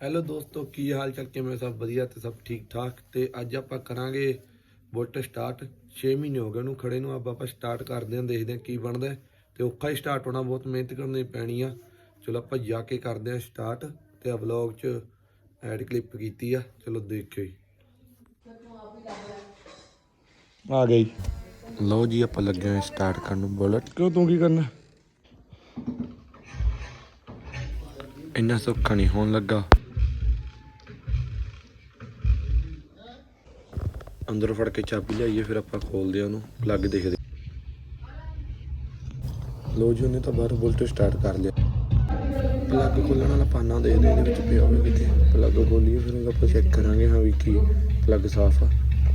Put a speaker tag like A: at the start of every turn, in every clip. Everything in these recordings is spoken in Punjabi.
A: ਹੈਲੋ ਦੋਸਤੋ ਕੀ ਹਾਲ ਚਾਲ? ਕਿਵੇਂ ਸਭ ਵਧੀਆ ਤੇ ਸਭ ਠੀਕ ਠਾਕ? ਤੇ ਅੱਜ ਆਪਾਂ ਕਰਾਂਗੇ ਬੁਲਟ ਸਟਾਰਟ। 6 ਮਹੀਨੇ ਹੋ ਗਏ ਉਹਨੂੰ ਖੜੇ ਨੂੰ ਆਪਾਂ ਆਪਾਂ ਸਟਾਰਟ ਕਰਦੇ ਹਾਂ ਦੇਖਦੇ ਹਾਂ ਕੀ ਬਣਦਾ। ਤੇ ਔਖਾ ਹੀ ਸਟਾਰਟ ਹੋਣਾ ਬਹੁਤ ਮਿਹਨਤ ਕਰਨੀ ਪੈਣੀ ਆ। ਚਲੋ ਆਪਾਂ ਜਾ ਕੇ ਕਰਦੇ ਹਾਂ ਸਟਾਰਟ ਤੇ ਆ ਵਲੌਗ 'ਚ ਐਡ ਕਲਿੱਪ ਕੀਤੀ ਆ। ਚਲੋ ਦੇਖਿਓ ਜੀ। ਆ ਗਈ ਲਓ ਜੀ ਆਪਾਂ ਲੱਗੇ ਹਾਂ ਸਟਾਰਟ ਕਰਨ ਨੂੰ। ਬੁਲਟ ਕਿਉਂ ਤੂੰ ਕੀ ਕਰਨਾ? ਇੰਨਾ ਸੌਖਾ ਨਹੀਂ ਹੋਣ ਲੱਗਾ। ਅੰਦਰੋਂ ਫੜ ਕੇ ਚਾਬੀ ਲਿਆਈਏ, ਫਿਰ ਆਪਾਂ ਖੋਲਦੇ ਆ ਉਹਨੂੰ ਪਲੱਗ ਦੇਖਦੇ ਲੋ ਜੀ, ਉਹਨੇ ਤਾਂ ਬਾਹਰ ਬੁਲਟ ਸਟਾਰਟ ਕਰ ਲਿਆ। ਪਲੱਗ ਖੋਲਣ ਵਾਲਾ ਪਾਨਾ ਦੇ ਇਹਦੇ ਵਿੱਚ ਪਿਆ ਹੋਵੇ ਕਿਤੇ। ਪਲੱਗ ਖੋਲੀਏ, ਫਿਰ ਉਹਦਾ ਆਪਾਂ ਚੈੱਕ ਕਰਾਂਗੇ, ਹਾਂ ਵੀ ਕੀ ਪਲੱਗ ਸਾਫ਼ ਆ।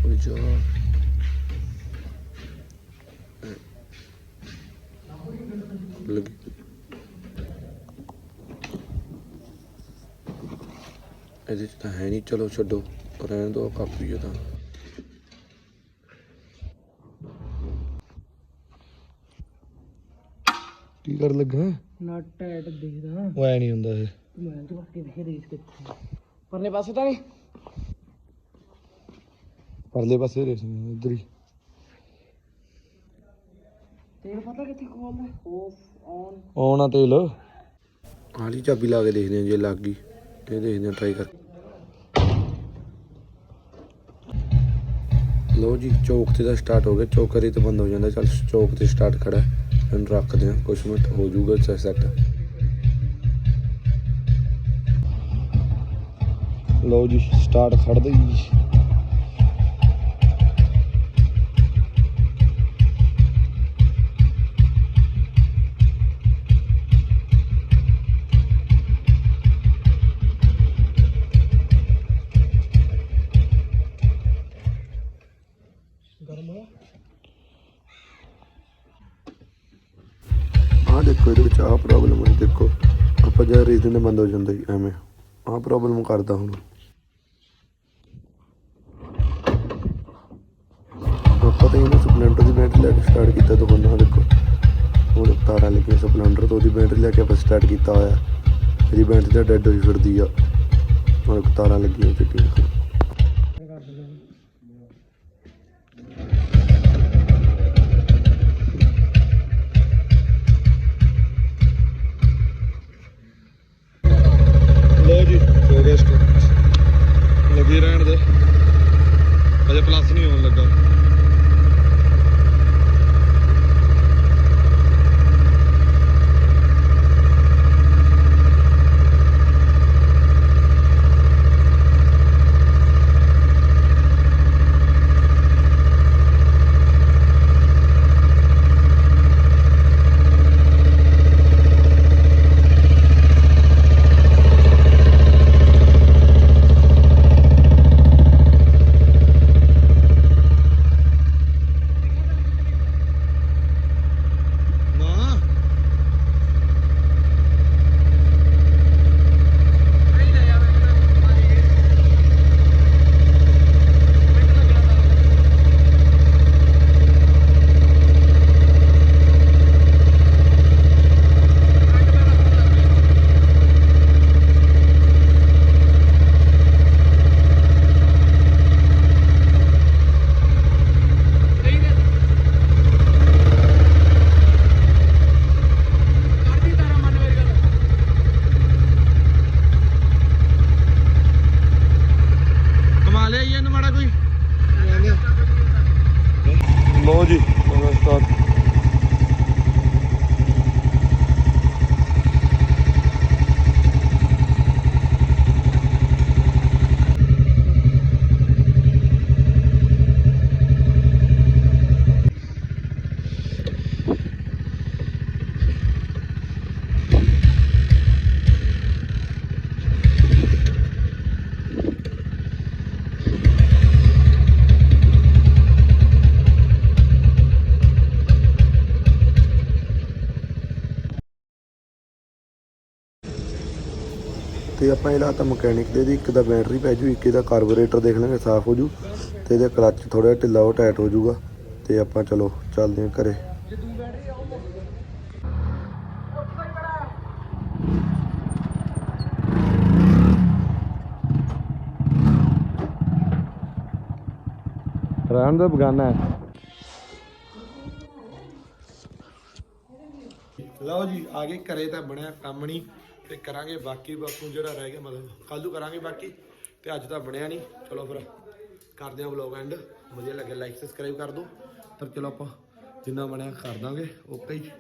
A: ਉਹ ਜੋ। ਪਲੱਗ ਇਹਦੇ ਚ ਤਾਂ ਹੈ ਨਹੀਂ ਚਲੋ ਛੱਡੋ। ਰਹਿਣ ਦੋ ਕਾਪੀ ਤਾਂ। ਕੀ ਕਰ ਲੱਗਾ?
B: ਨਾ ਟੈਟ ਦੇਖਦਾ।
A: ਉਹ ਐ ਨਹੀਂ ਹੁੰਦਾ ਇਹ।
B: ਮੈਂ ਤਾਂ ਬਾਕੀ ਦੇਖ ਰੇਸ ਕਿੱਥੇ ਪਰਲੇ ਪਾਸੇ ਤਾਂ ਨਹੀਂ।
A: ਪਰਲੇ ਪਾਸੇ ਰੇਸ ਉਧਰ ਹੀ
B: ਤੇਲ ਪਤਾ ਕਿੱਥੇ ਖੋਲਦਾ ਆਫ ਔਨ
A: ਆਉਣਾ ਤੇਲ। ਆਲੀ ਚਾਬੀ ਲਾ ਕੇ ਦੇਖਦੇ ਹਾਂ ਜੇ ਲੱਗ ਗਈ ਇਹ ਦੇਖਦੇ ਹਾਂ ਟਰਾਈ ਕਰ। ਲੋ ਜੀ ਚੌਕ ਤੇ ਦਾ ਸਟਾਰਟ ਹੋ ਗਿਆ। ਚੌਕ ਕਰੀ ਤੇ ਬੰਦ ਹੋ ਜਾਂਦਾ। ਚੱਲ ਚੌਕ ਤੇ ਸਟਾਰਟ ਖੜਾ। ਇਹਨੂੰ ਰੱਖਦੇ ਹਾਂ ਕੁਛ ਮਿੰਟ ਹੋ ਜਾਊਗਾ ਸੈੱਟ ਲੋ ਜੀ ਸਟਾਰਟ ਖੜਦਾ ਜੀ। ਦੇਖੋ, ਇਹਦੇ ਵਿੱਚ ਆਹ ਪ੍ਰੋਬਲਮ ਹੈ ਦੇਖੋ, ਆਪਾਂ ਜਦ ਰੀਜ਼ਨ ਦੇ ਬੰਦ ਹੋ ਜਾਂਦਾ ਜੀ, ਐਵੇਂ। ਆਹ ਪ੍ਰੋਬਲਮ ਕਰਦਾ ਹੁਣ। ਆਪਾਂ ਤਾਂ ਇਹਨੂੰ ਸਪਲੈਂਡਰ ਦੀ ਬੈਟਰੀ ਲੈ ਕੇ ਸਟਾਰਟ ਕੀਤਾ ਦੁਕਾਨਾਂ, ਦੇਖੋ। ਹੁਣ ਤਾਰਾਂ ਲੱਗੀਆਂ ਸਪਲੈਂਡਰ ਤੋਂ, ਉਹਦੀ ਬੈਟਰੀ ਲੈ ਕੇ ਆਪਾਂ ਸਟਾਰਟ ਕੀਤਾ ਹੋਇਆ। ਇਹਦੀ ਬੈਟਰੀ ਤਾਂ ਡੈਡ ਹੋਈ ਫਿਰਦੀ ਆ। ਹੁਣ ਤਾਰਾਂ ਲੱਗੀਆਂ ਚਿੱਟੀਆਂ ਤੇ ਆਪਾਂ ਇਹਦਾ ਲਾਤਾ ਮਕੈਨਿਕ ਦੇ ਦੀ ਇੱਕ ਦਾ ਬੈਟਰੀ ਪੈ ਜੂ ਇੱਕ ਇਹਦਾ ਕਾਰਬੋਰੇਟਰ ਦੇਖ ਲਾਂਗੇ ਸਾਫ਼ ਹੋ ਜੂ ਤੇ ਇਹਦਾ ਕਲੱਚ ਥੋੜਾ ਢਿੱਲਾ ਉਹ ਟਾਈਟ ਹੋ ਜੂਗਾ ਤੇ ਆਪਾਂ ਚਲੋ ਚੱਲਦੇ ਹਾਂ ਘਰੇ। ਰਹਿਣ ਦਾ ਬਗਾਨਾ ਹੈ। ਲਓ ਜੀ ਆ ਗਏ ਘਰੇ ਤਾਂ ਬਣਿਆ ਕੰਮ ਨਹੀਂ ਤੇ ਕਰਾਂਗੇ ਬਾਕੀ ਬਾਪੂ ਜਿਹੜਾ ਰਹਿ ਗਿਆ, ਮਤਲਬ ਕੱਲ੍ਹ ਨੂੰ ਕਰਾਂਗੇ ਬਾਕੀ, ਤੇ ਅੱਜ ਤਾਂ ਬਣਿਆ ਨਹੀਂ। ਚਲੋ ਫਿਰ ਕਰਦੇ ਹਾਂ ਵਲੌਗ ਐਂਡ ਵਧੀਆ ਲੱਗੇ ਲਾਈਕ ਸਬਸਕ੍ਰਾਈਬ ਕਰ ਦਿਓ। ਪਰ ਚਲੋ ਆਪਾਂ ਜਿੰਨਾ ਬਣਿਆ ਕਰ ਦਾਂਗੇ ਓਕੇ ਜੀ